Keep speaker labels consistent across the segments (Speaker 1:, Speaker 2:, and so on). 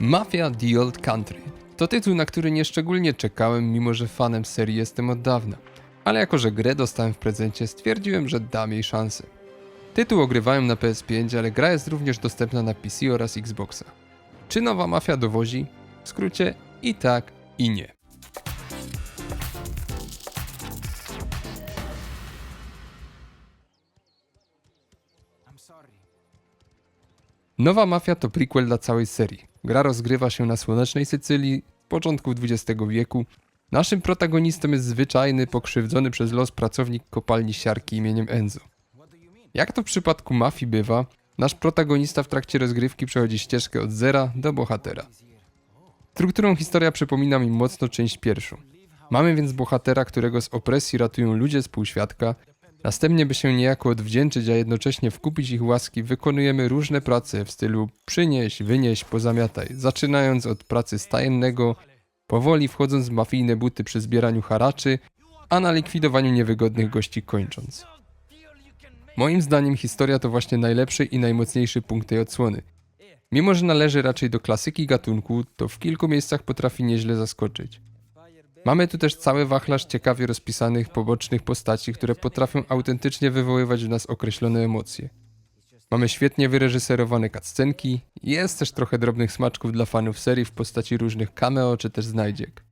Speaker 1: Mafia The Old Country to tytuł, na który nieszczególnie czekałem, mimo że fanem serii jestem od dawna. Ale jako, że grę dostałem w prezencie, stwierdziłem, że dam jej szansę. Tytuł ogrywałem na PS5, ale gra jest również dostępna na PC oraz Xboxa. Czy nowa mafia dowozi? W skrócie i tak, i nie. Nowa Mafia to prequel dla całej serii. Gra rozgrywa się na słonecznej Sycylii w początku XX wieku. Naszym protagonistą jest zwyczajny, pokrzywdzony przez los pracownik kopalni siarki imieniem Enzo. Jak to w przypadku mafii bywa, nasz protagonista w trakcie rozgrywki przechodzi ścieżkę od zera do bohatera. Strukturą historia przypomina mi mocno część pierwszą. Mamy więc bohatera, którego z opresji ratują ludzie z półświadka. Następnie, by się niejako odwdzięczyć, a jednocześnie wkupić ich łaski, wykonujemy różne prace w stylu przynieś, wynieś, pozamiataj, zaczynając od pracy stajennego, powoli wchodząc w mafijne buty przy zbieraniu haraczy, a na likwidowaniu niewygodnych gości kończąc. Moim zdaniem historia to właśnie najlepszy i najmocniejszy punkt tej odsłony. Mimo, że należy raczej do klasyki gatunku, to w kilku miejscach potrafi nieźle zaskoczyć. Mamy tu też cały wachlarz ciekawie rozpisanych pobocznych postaci, które potrafią autentycznie wywoływać w nas określone emocje. Mamy świetnie wyreżyserowane cutscenki, jest też trochę drobnych smaczków dla fanów serii w postaci różnych cameo czy też znajdziek.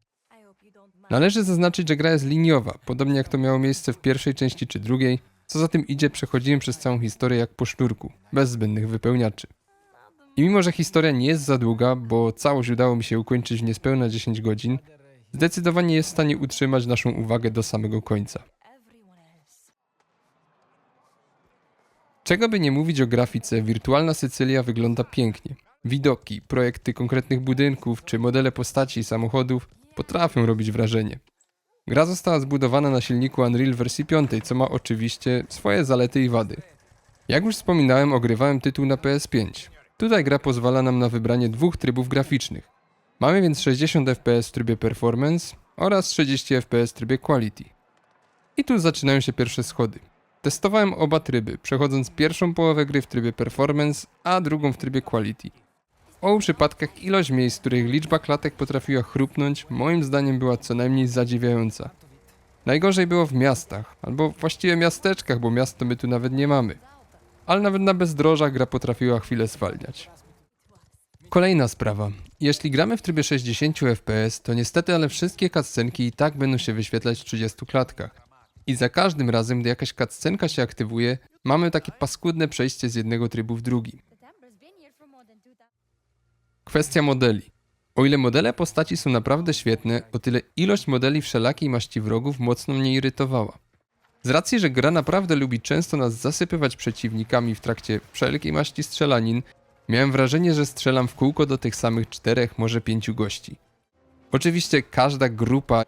Speaker 1: Należy zaznaczyć, że gra jest liniowa, podobnie jak to miało miejsce w pierwszej części czy drugiej, co za tym idzie przechodziłem przez całą historię jak po sznurku, bez zbędnych wypełniaczy. I mimo, że historia nie jest za długa, bo całość udało mi się ukończyć w niespełna 10 godzin, zdecydowanie jest w stanie utrzymać naszą uwagę do samego końca. Czego by nie mówić o grafice, wirtualna Sycylia wygląda pięknie. Widoki, projekty konkretnych budynków czy modele postaci i samochodów potrafią robić wrażenie. Gra została zbudowana na silniku Unreal wersji 5, co ma oczywiście swoje zalety i wady. Jak już wspominałem, ogrywałem tytuł na PS5. Tutaj gra pozwala nam na wybranie dwóch trybów graficznych. Mamy więc 60 fps w trybie Performance oraz 30 fps w trybie Quality. I tu zaczynają się pierwsze schody. Testowałem oba tryby, przechodząc pierwszą połowę gry w trybie Performance, a drugą w trybie Quality. Obu przypadkach ilość miejsc, w których liczba klatek potrafiła chrupnąć, moim zdaniem była co najmniej zadziwiająca. Najgorzej było w miastach, albo właściwie miasteczkach, bo miasto my tu nawet nie mamy. Ale nawet na bezdrożach gra potrafiła chwilę zwalniać. Kolejna sprawa. Jeśli gramy w trybie 60 fps, to niestety, ale wszystkie cutscenki i tak będą się wyświetlać w 30 klatkach. I za każdym razem, gdy jakaś cutscenka się aktywuje, mamy takie paskudne przejście z jednego trybu w drugi. Kwestia modeli. O ile modele postaci są naprawdę świetne, o tyle ilość modeli wszelakiej maści wrogów mocno mnie irytowała. Z racji, że gra naprawdę lubi często nas zasypywać przeciwnikami w trakcie wszelkiej maści strzelanin, miałem wrażenie, że strzelam w kółko do tych samych czterech, może pięciu gości. Oczywiście każda grupa,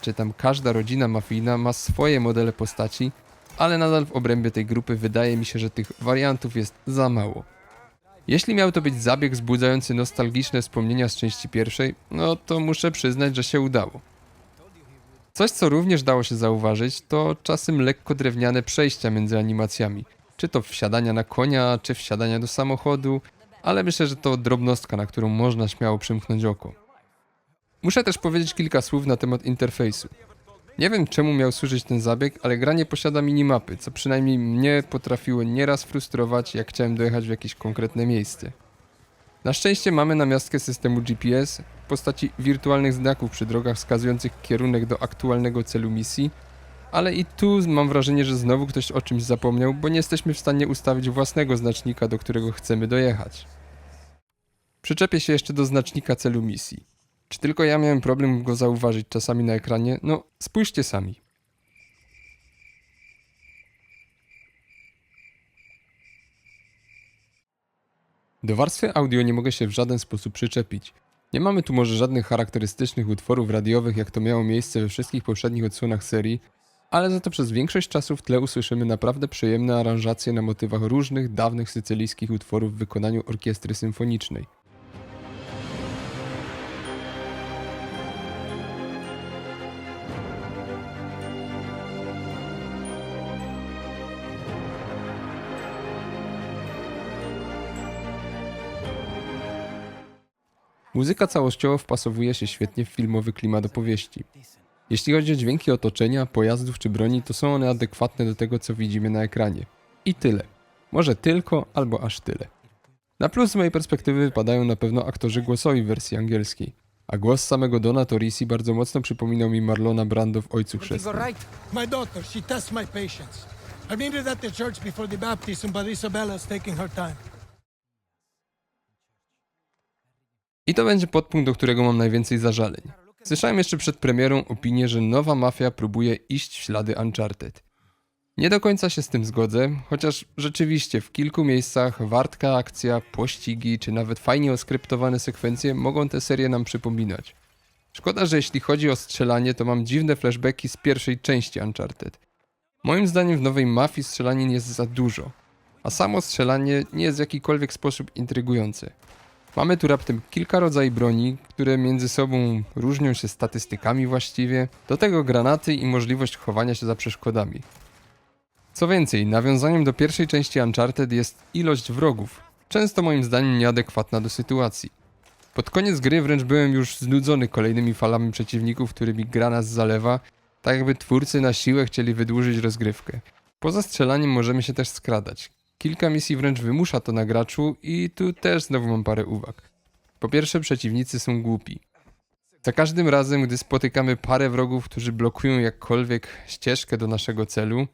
Speaker 1: czy tam każda rodzina mafijna ma swoje modele postaci, ale nadal w obrębie tej grupy wydaje mi się, że tych wariantów jest za mało. Jeśli miał to być zabieg wzbudzający nostalgiczne wspomnienia z części pierwszej, no to muszę przyznać, że się udało. Coś, co również dało się zauważyć, to czasem lekko drewniane przejścia między animacjami. Czy to wsiadania na konia, czy wsiadania do samochodu, ale myślę, że to drobnostka, na którą można śmiało przymknąć oko. Muszę też powiedzieć kilka słów na temat interfejsu. Nie wiem czemu miał służyć ten zabieg, ale gra nie posiada minimapy, co przynajmniej mnie potrafiło nieraz frustrować, jak chciałem dojechać w jakieś konkretne miejsce. Na szczęście mamy namiastkę systemu GPS w postaci wirtualnych znaków przy drogach wskazujących kierunek do aktualnego celu misji, ale i tu mam wrażenie, że znowu ktoś o czymś zapomniał, bo nie jesteśmy w stanie ustawić własnego znacznika, do którego chcemy dojechać. Przyczepię się jeszcze do znacznika celu misji. Czy tylko ja miałem problem go zauważyć czasami na ekranie? No, spójrzcie sami. Do warstwy audio nie mogę się w żaden sposób przyczepić. Nie mamy tu może żadnych charakterystycznych utworów radiowych, jak to miało miejsce we wszystkich poprzednich odsłonach serii, ale za to przez większość czasu w tle usłyszymy naprawdę przyjemne aranżacje na motywach różnych dawnych sycylijskich utworów w wykonaniu orkiestry symfonicznej. Muzyka całościowo wpasowuje się świetnie w filmowy klimat opowieści. Jeśli chodzi o dźwięki otoczenia, pojazdów czy broni, to są one adekwatne do tego, co widzimy na ekranie. I tyle. Może tylko, albo aż tyle. Na plus z mojej perspektywy wypadają na pewno aktorzy głosowi w wersji angielskiej. A głos samego Dona Torisi bardzo mocno przypominał mi Marlona Brando w Ojcu Chrzestnym.
Speaker 2: daughter. I baptism, taking her time.
Speaker 1: I to będzie podpunkt, do którego mam najwięcej zażaleń. Słyszałem jeszcze przed premierą opinię, że nowa mafia próbuje iść w ślady Uncharted. Nie do końca się z tym zgodzę, chociaż rzeczywiście w kilku miejscach wartka akcja, pościgi czy nawet fajnie oskryptowane sekwencje mogą tę serię nam przypominać. Szkoda, że jeśli chodzi o strzelanie, to mam dziwne flashbacki z pierwszej części Uncharted. Moim zdaniem w nowej mafii strzelanin jest za dużo, a samo strzelanie nie jest w jakikolwiek sposób intrygujące. Mamy tu raptem kilka rodzajów broni, które między sobą różnią się statystykami właściwie, do tego granaty i możliwość chowania się za przeszkodami. Co więcej, nawiązaniem do pierwszej części Uncharted jest ilość wrogów, często moim zdaniem nieadekwatna do sytuacji. Pod koniec gry wręcz byłem już znudzony kolejnymi falami przeciwników, którymi gra nas zalewa, tak jakby twórcy na siłę chcieli wydłużyć rozgrywkę. Poza strzelaniem możemy się też skradać. Kilka misji wręcz wymusza to na graczu i tu też znowu mam parę uwag. Po pierwsze, przeciwnicy są głupi. Za każdym razem, gdy spotykamy parę wrogów, którzy blokują jakkolwiek ścieżkę do naszego celu,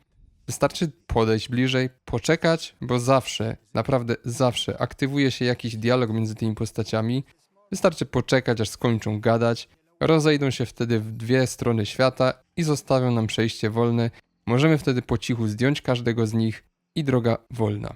Speaker 1: wystarczy podejść bliżej, poczekać, bo zawsze, naprawdę zawsze aktywuje się jakiś dialog między tymi postaciami. Wystarczy poczekać, aż skończą gadać, rozejdą się wtedy w dwie strony świata i zostawią nam przejście wolne. Możemy wtedy po cichu zdjąć każdego z nich i droga wolna.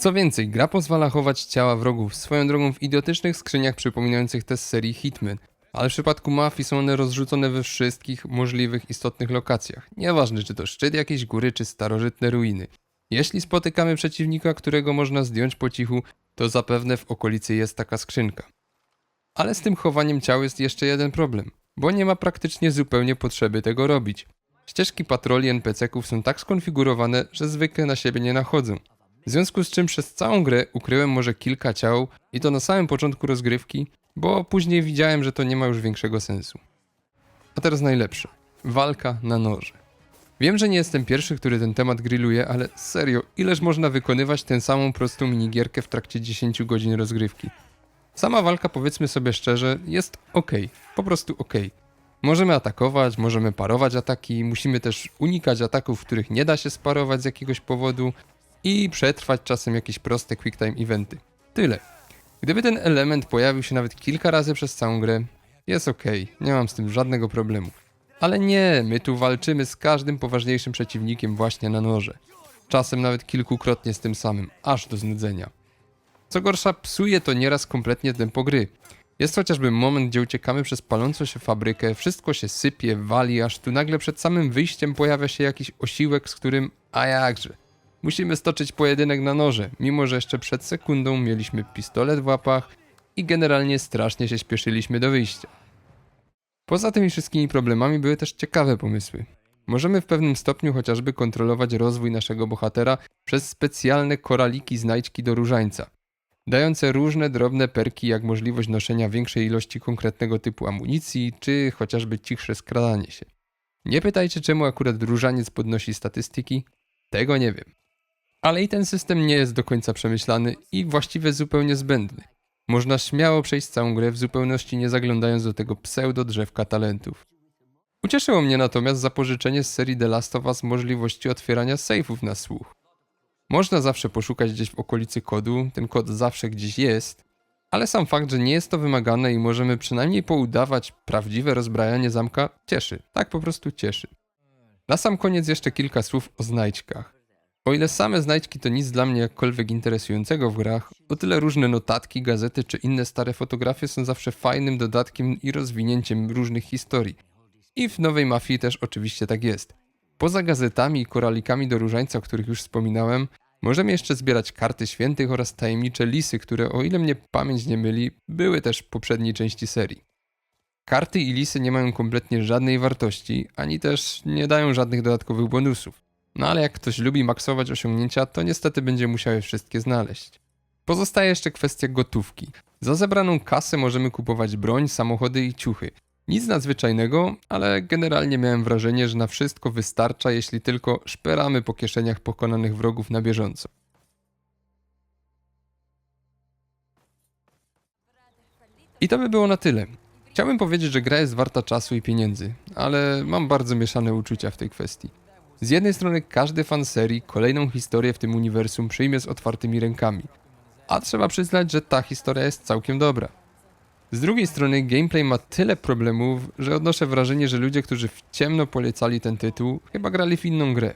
Speaker 1: Co więcej, gra pozwala chować ciała wrogów swoją drogą w idiotycznych skrzyniach przypominających te z serii Hitman, ale w przypadku mafii są one rozrzucone we wszystkich możliwych istotnych lokacjach. Nieważne czy to szczyt jakiejś góry czy starożytne ruiny. Jeśli spotykamy przeciwnika, którego można zdjąć po cichu, to zapewne w okolicy jest taka skrzynka. Ale z tym chowaniem ciał jest jeszcze jeden problem, bo nie ma praktycznie zupełnie potrzeby tego robić. Ścieżki patroli NPC-ków są tak skonfigurowane, że zwykle na siebie nie nachodzą. W związku z czym przez całą grę ukryłem może kilka ciał i to na samym początku rozgrywki, bo później widziałem, że to nie ma już większego sensu. A teraz najlepsze. Walka na noże. Wiem, że nie jestem pierwszy, który ten temat grilluje, ale serio, ileż można wykonywać tę samą prostą minigierkę w trakcie 10 godzin rozgrywki? Sama walka, powiedzmy sobie szczerze, jest ok, po prostu ok. Możemy atakować, możemy parować ataki, musimy też unikać ataków, których nie da się sparować z jakiegoś powodu i przetrwać czasem jakieś proste quicktime eventy. Tyle. Gdyby ten element pojawił się nawet kilka razy przez całą grę, jest ok, nie mam z tym żadnego problemu. Ale nie, my tu walczymy z każdym poważniejszym przeciwnikiem właśnie na noże. Czasem nawet kilkukrotnie z tym samym, aż do znudzenia. Co gorsza, psuje to nieraz kompletnie tempo gry. Jest chociażby moment, gdzie uciekamy przez palącą się fabrykę, wszystko się sypie, wali, aż tu nagle przed samym wyjściem pojawia się jakiś osiłek, z którym, a jakże, musimy stoczyć pojedynek na noże, mimo że jeszcze przed sekundą mieliśmy pistolet w łapach i generalnie strasznie się śpieszyliśmy do wyjścia. Poza tymi wszystkimi problemami były też ciekawe pomysły. Możemy w pewnym stopniu chociażby kontrolować rozwój naszego bohatera przez specjalne koraliki znajdźki do różańca, dające różne drobne perki jak możliwość noszenia większej ilości konkretnego typu amunicji, czy chociażby cichsze skradanie się. Nie pytajcie czemu akurat różaniec podnosi statystyki, tego nie wiem. Ale i ten system nie jest do końca przemyślany i właściwie zupełnie zbędny. Można śmiało przejść całą grę w zupełności nie zaglądając do tego pseudo drzewka talentów. Ucieszyło mnie natomiast zapożyczenie z serii The Last of Us możliwości otwierania sejfów na słuch. Można zawsze poszukać gdzieś w okolicy kodu, ten kod zawsze gdzieś jest, ale sam fakt, że nie jest to wymagane i możemy przynajmniej poudawać prawdziwe rozbrajanie zamka, cieszy. Tak po prostu cieszy. Na sam koniec jeszcze kilka słów o znajdźkach. O ile same znajdźki to nic dla mnie jakkolwiek interesującego w grach, o tyle różne notatki, gazety czy inne stare fotografie są zawsze fajnym dodatkiem i rozwinięciem różnych historii. I w nowej mafii też oczywiście tak jest. Poza gazetami i koralikami do różańca, o których już wspominałem, możemy jeszcze zbierać karty świętych oraz tajemnicze lisy, które o ile mnie pamięć nie myli, były też w poprzedniej części serii. Karty i lisy nie mają kompletnie żadnej wartości, ani też nie dają żadnych dodatkowych bonusów. No ale jak ktoś lubi maksować osiągnięcia, to niestety będzie musiał je wszystkie znaleźć. Pozostaje jeszcze kwestia gotówki. Za zebraną kasę możemy kupować broń, samochody i ciuchy. Nic nadzwyczajnego, ale generalnie miałem wrażenie, że na wszystko wystarcza, jeśli tylko szperamy po kieszeniach pokonanych wrogów na bieżąco. I to by było na tyle. Chciałbym powiedzieć, że gra jest warta czasu i pieniędzy, ale mam bardzo mieszane uczucia w tej kwestii. Z jednej strony każdy fan serii kolejną historię w tym uniwersum przyjmie z otwartymi rękami, a trzeba przyznać, że ta historia jest całkiem dobra. Z drugiej strony gameplay ma tyle problemów, że odnoszę wrażenie, że ludzie, którzy w ciemno polecali ten tytuł, chyba grali w inną grę.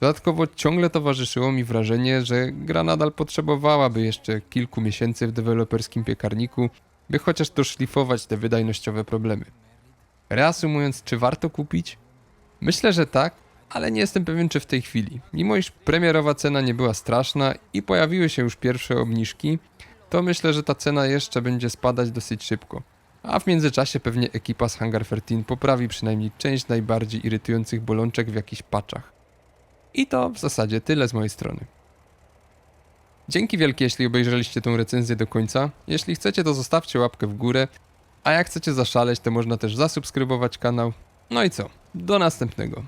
Speaker 1: Dodatkowo ciągle towarzyszyło mi wrażenie, że gra nadal potrzebowałaby jeszcze kilku miesięcy w deweloperskim piekarniku, by chociaż doszlifować te wydajnościowe problemy. Reasumując, czy warto kupić? Myślę, że tak, ale nie jestem pewien, czy w tej chwili. Mimo iż premierowa cena nie była straszna i pojawiły się już pierwsze obniżki, to myślę, że ta cena jeszcze będzie spadać dosyć szybko. A w międzyczasie pewnie ekipa z Hangar 13 poprawi przynajmniej część najbardziej irytujących bolączek w jakichś patchach. I to w zasadzie tyle z mojej strony. Dzięki wielkie, jeśli obejrzeliście tą recenzję do końca. Jeśli chcecie, to zostawcie łapkę w górę. A jak chcecie zaszaleć, to można też zasubskrybować kanał. No i co? Do następnego.